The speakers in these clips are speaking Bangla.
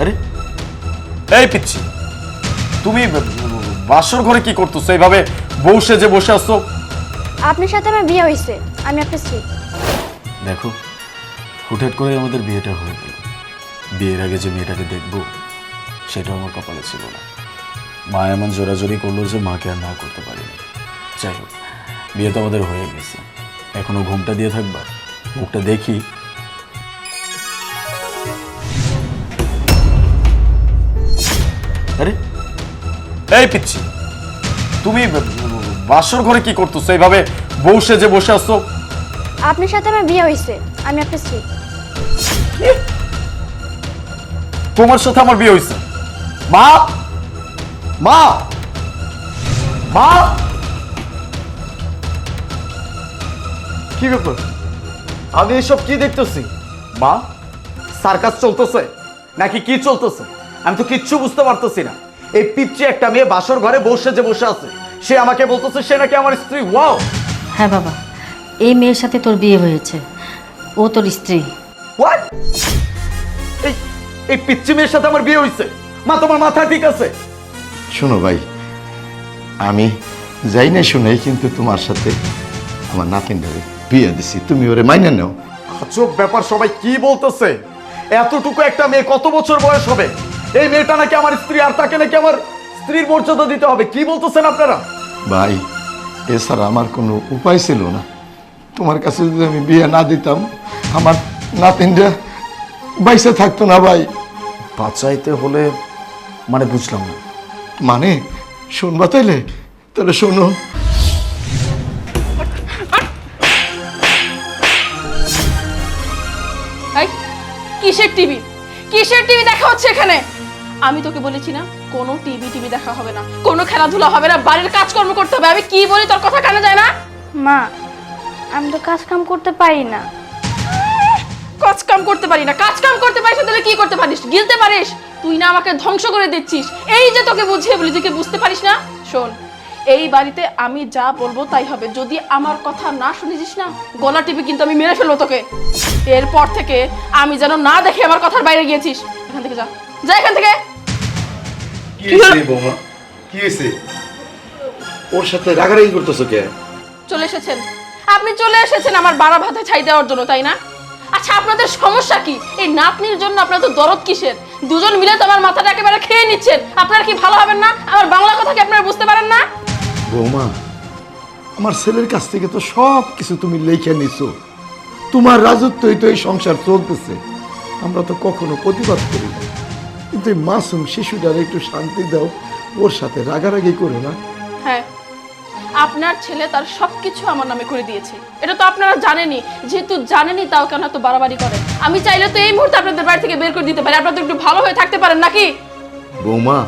আরে এই পিচ্ছি তুমি বাসর ঘরে কি করতেছো? এইভাবে বউ সেজে বসে আসছো আপনার সাথে আমার বিয়ে হয়েছে আমি আপনার স্ত্রী। দেখো হুটহাট করে আমাদের বিয়েটা হয়ে গেল। বিয়ের আগে যে মেয়েটাকে দেখব সেটাও আমার কপালে ছিল না। মা এমন জোরাজোরি করল যে মাকে আর না করতে পারিনি। যাই হোক বিয়ে তো আমাদের হয়ে গেছে। এখনও ঘুমটা দিয়ে থাকবা? মুখটা দেখি। আরে এই পিচ্ছি তুমি বাসর ঘরে কি করতেছো? এইভাবে বউ সেজে বসে আসছো আপনার সাথে আমার বিয়ে হয়েছে আমি আপনার স্ত্রী। তোমার সাথে আমার বিয়ে হয়েছে। মা মা মা! কি ব্যাপার? আমি এসব কি দেখতেছি? মা সার্কাস চলতেছে? নাকি কি চলতেছে? আমি তো কিচ্ছু বুঝতে পারতেছি না। এই পিচ্ছি একটা মেয়ে বাসর ঘরে বসে যে বসে আছে। সে আমাকে বলতেছে সে নাকি আমার স্ত্রী। ওয়াও! হ্যাঁ বাবা এই মেয়ের সাথে তোর বিয়ে হয়েছে। ও তোর স্ত্রী। হোয়াট এই এই পিচ্ছি মেয়ের সাথে আমার বিয়ে হয়েছে মা তোমার মাথা ঠিক আছে? শোনো ভাই আমি যাই না শুনে কিন্তু তোমার সাথে আমার নাতিন ধরে বিয়ে দিছি। তুমি ওরে মাইনে নাও। আজব ব্যাপার সবাই কি বলতেছে? এতটুকু একটা মেয়ে কত বছর বয়স হবে? এই মেয়েটা নাকি আমার স্ত্রী আর তাকে নাকি আমার স্ত্রীর মর্যাদা দিতে হবে কি বলতেছেন আপনারা? ভাই এছাড়া আমার কোনো উপায় ছিল না। তোমার কাছে যদি আমি বিয়ে না দিতাম আমার নাতিনটা বাইসে থাকতো না ভাই। বাঁচাইতে হলে মানে বুঝলাম না। মানে শুনবা তাইলে? তাহলে শোনো। এই কিসের টিভি? কিসের টিভি দেখা হচ্ছে এখানে? আমি তোকে বলেছি না কোনো টিভি টিভি দেখা হবে না কোনো খেলাধুলা হবে না বাড়ির কাজকর্ম করতে হবে। আমি কি বলি তোর কথা কানে যায় না? মা আমি তো কাজ কাম করতে পারি না। কাজ কাম করতে পারি না কাজ কাম করতে পারিস না তাহলে কি করতে পারিস? গিলতে পারিস? তুই না আমাকে ধ্বংস করে দিচ্ছিস। এই যে তোকে বুঝিয়ে বলি তুই কি বুঝতে পারিস না? শোন এই বাড়িতে আমি যা বলব তাই হবে। যদি আমার কথা না শুনেছিস না গলা টিপে কিন্তু আমি মেরে ফেলব তোকে। এরপর থেকে আমি যেন না দেখে আমার কথার বাইরে গিয়েছিস। এখান থেকে যা। যা এখান থেকে। কি হয়েছে বৌমা? কি হয়েছে? ওর সাথে রাগারাগি করতেছো কে? চলে এসেছেন। আপনি চলে এসেছেন আমার বাড়া ভাতে ছাই দেওয়ার জন্য তাই না? আচ্ছা আপনাদের সমস্যা কি? এই নাতনির জন্য আপনার তো দরদ কিসের? দুজন মিলে তো আমার মাথাটা একেবারে খেয়ে নিচ্ছেন। আপনারা কি ভালো হবেন না? আমার বাংলা কথা কি আপনারা বুঝতে পারেন না? বৌমা আমার ছেলের কাছ থেকে তো সব কিছু তুমি লেখে নিছো। তোমার রাজত্বই তো এই সংসার চলতেছে। আমরা তো কখনো প্রতিবাদ করি না। কিন্তু এই মাসুম শিশুটার একটু শান্তি দাও ওর সাথে রাগারাগি করো না। হ্যাঁ আপনার ছেলে তার সবকিছু আমার নামে করে দিয়েছে। এটা তো আপনারা জানেনই যেহেতু জানেনই তাও কেন এত বাড়াবাড়ি করে? আমি চাইলে তো এই মুহূর্তে আপনাদের বাড়ি থেকে বের করে দিতে পারি। আপনারা তো একটু ভালো হয়ে থাকতে পারেন নাকি? বৌমা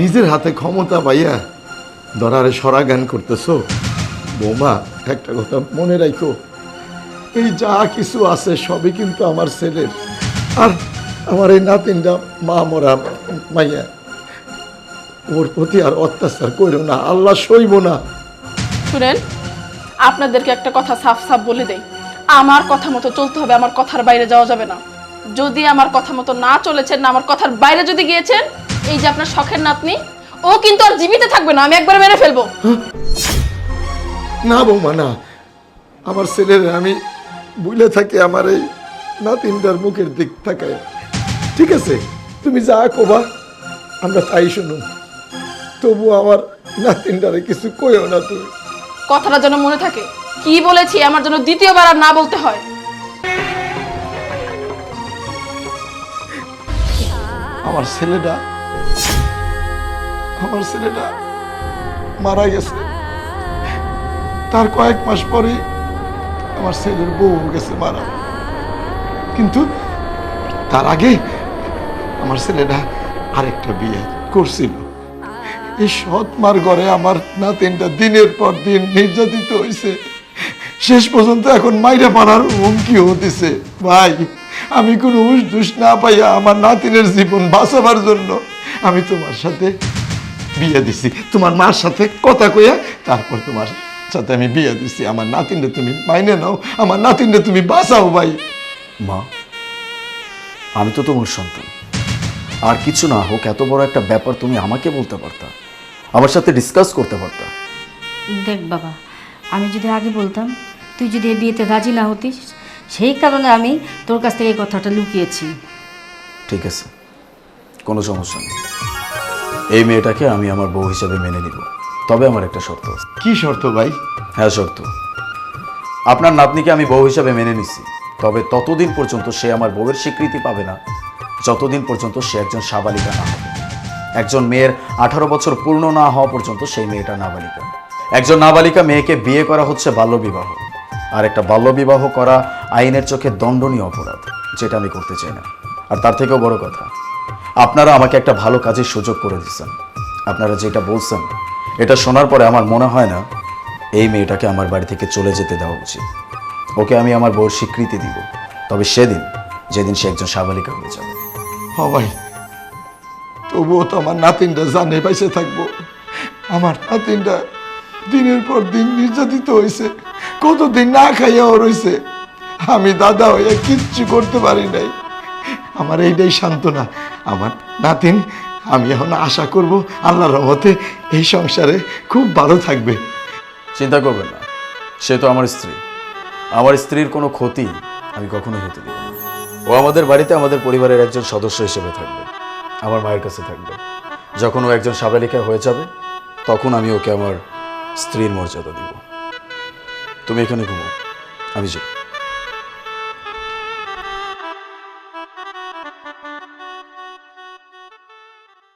নিজের হাতে ক্ষমতা পাইয়া দরারে সরা জ্ঞান করতেছো? বৌমা একটা কথা মনে রাখো এই যা কিছু আছে সবই কিন্তু আমার ছেলের। আর আমার এই নাতিনটা মা মরা মাইয়া। ওর প্রতি আর অত্যাচার করো না আল্লাহ সইব না। শুনেন আপনাদেরকে একটা কথা সাফ সাফ বলে দেই। আমার কথা মতো চলতে হবে আমার কথার বাইরে যাওয়া যাবে না। যদি আমার কথা মতো না চলেছেন না আমার কথার বাইরে যদি গিয়েছেন এই যে আপনার শখের নাতনি ও কিন্তু আর জীবিত থাকবে না আমি একবার মেরে ফেলব। না বৌমা না। আমার ছেলের আমি বুঝলে থাকি আমার এই নাতিনটার মুখের দিক তাকায় ঠিক আছে তুমি যা কোবা আমরা তাই শুনুন। তবু আমার নাতিনটারে কিছু কইও না তুমি। কথাটা যেন মনে থাকে কি বলেছি আমার জন্য দ্বিতীয়বার আর না বলতে হয়। আমার ছেলেটা আমার ছেলেটা মারা গেছে। তার কয়েক মাস পরে আমার ছেলের বউ গেছে মারা। কিন্তু তার আগে আমার ছেলেটা আরেকটা বিয়ে করছিল। এই সৎ মার ঘরে আমার নাতিনটা দিনের পর দিন নির্যাতিত হয়েছে শেষ পর্যন্ত এখন মাইরে পাড়ার হুমকি হতেছে ভাই, আমি কোনো হুশ দুষ না পাইয়া আমার নাতিনের জীবন বাঁচাবার জন্য আমি তোমার সাথে বিয়ে দিছি। তোমার মার সাথে কথা কইয়া তারপর তোমার সাথে আমি বিয়ে দিছি। আমার নাতিনটা তুমি মাইনে নাও, আমার নাতিনটা তুমি বাঁচাও ভাই। মা, আমি তো তোমার সন্তান। আর কিছু না হোক এত বড় একটা ব্যাপার তুমি আমাকে বলতে পারতা। আমার সাথে ডিসকাস করতে পারতা। দেখ বাবা আমি যদি আগে বলতাম তুই যদি এই বিয়েতে রাজি না হতিস সেই কারণে আমি তোর কাছ থেকে এই কথাটা লুকিয়েছি। ঠিক আছে কোনো সমস্যা নেই। এই মেয়েটাকে আমি আমার বউ হিসাবে মেনে নিব। তবে আমার একটা শর্ত আছে। কি শর্ত ভাই? হ্যাঁ শর্ত। আপনার নাতনিকে আমি বউ হিসাবে মেনে নিছি তবে ততদিন পর্যন্ত সে আমার বউয়ের স্বীকৃতি পাবে না। যতদিন পর্যন্ত সে একজন সাবালিকা না হবে। একজন মেয়ের আঠারো বছর পূর্ণ না হওয়া পর্যন্ত সেই মেয়েটা নাবালিকা। একজন নাবালিকা মেয়েকে বিয়ে করা হচ্ছে বাল্যবিবাহ। আর একটা বাল্যবিবাহ করা আইনের চোখে দণ্ডনীয় অপরাধ, যেটা আমি করতে চাই না। আর তার থেকেও বড় কথা, আপনারা আমাকে একটা ভালো কাজের সুযোগ করে দিচ্ছেন আপনারা যেটা বলছেন, এটা শোনার পরে আমার মনে হয় না এই মেয়েটাকে আমার বাড়ি থেকে চলে যেতে দেওয়া উচিত। ওকে আমি আমার বউর স্বীকৃতি দিব। তবে সেদিন, যেদিন সে একজন সাবালিকা হয়ে যাবে। হ ভাই। তবুও তো আমার নাতিনটা জানে পাইসে থাকব। আমার নাতিনটা দিনের পর দিন নির্যাতিত হয়েছে কতদিন না খাইয়াও রয়েছে আমি দাদা হইয়া কিচ্ছু করতে পারি নাই। আমার এইটাই সান্ত্বনা। আমার নাতিন, আমি এখন আশা করব আল্লাহর রহমতে এই সংসারে খুব ভালো থাকবে। চিন্তা করবেন না। সে তো আমার স্ত্রী। আমার স্ত্রীর কোনো ক্ষতি আমি কখনোই হতে না। ও আমাদের বাড়িতে আমাদের পরিবারের একজন সদস্য হিসেবে থাকবে, আমার মায়ের কাছে থাকবে। যখন ও একজন সাবালিকা হয়ে যাবে, তখন আমি ওকে আমার স্ত্রীর মর্যাদা দিব। তুমি এখানে ঘুমো, আমি যাই।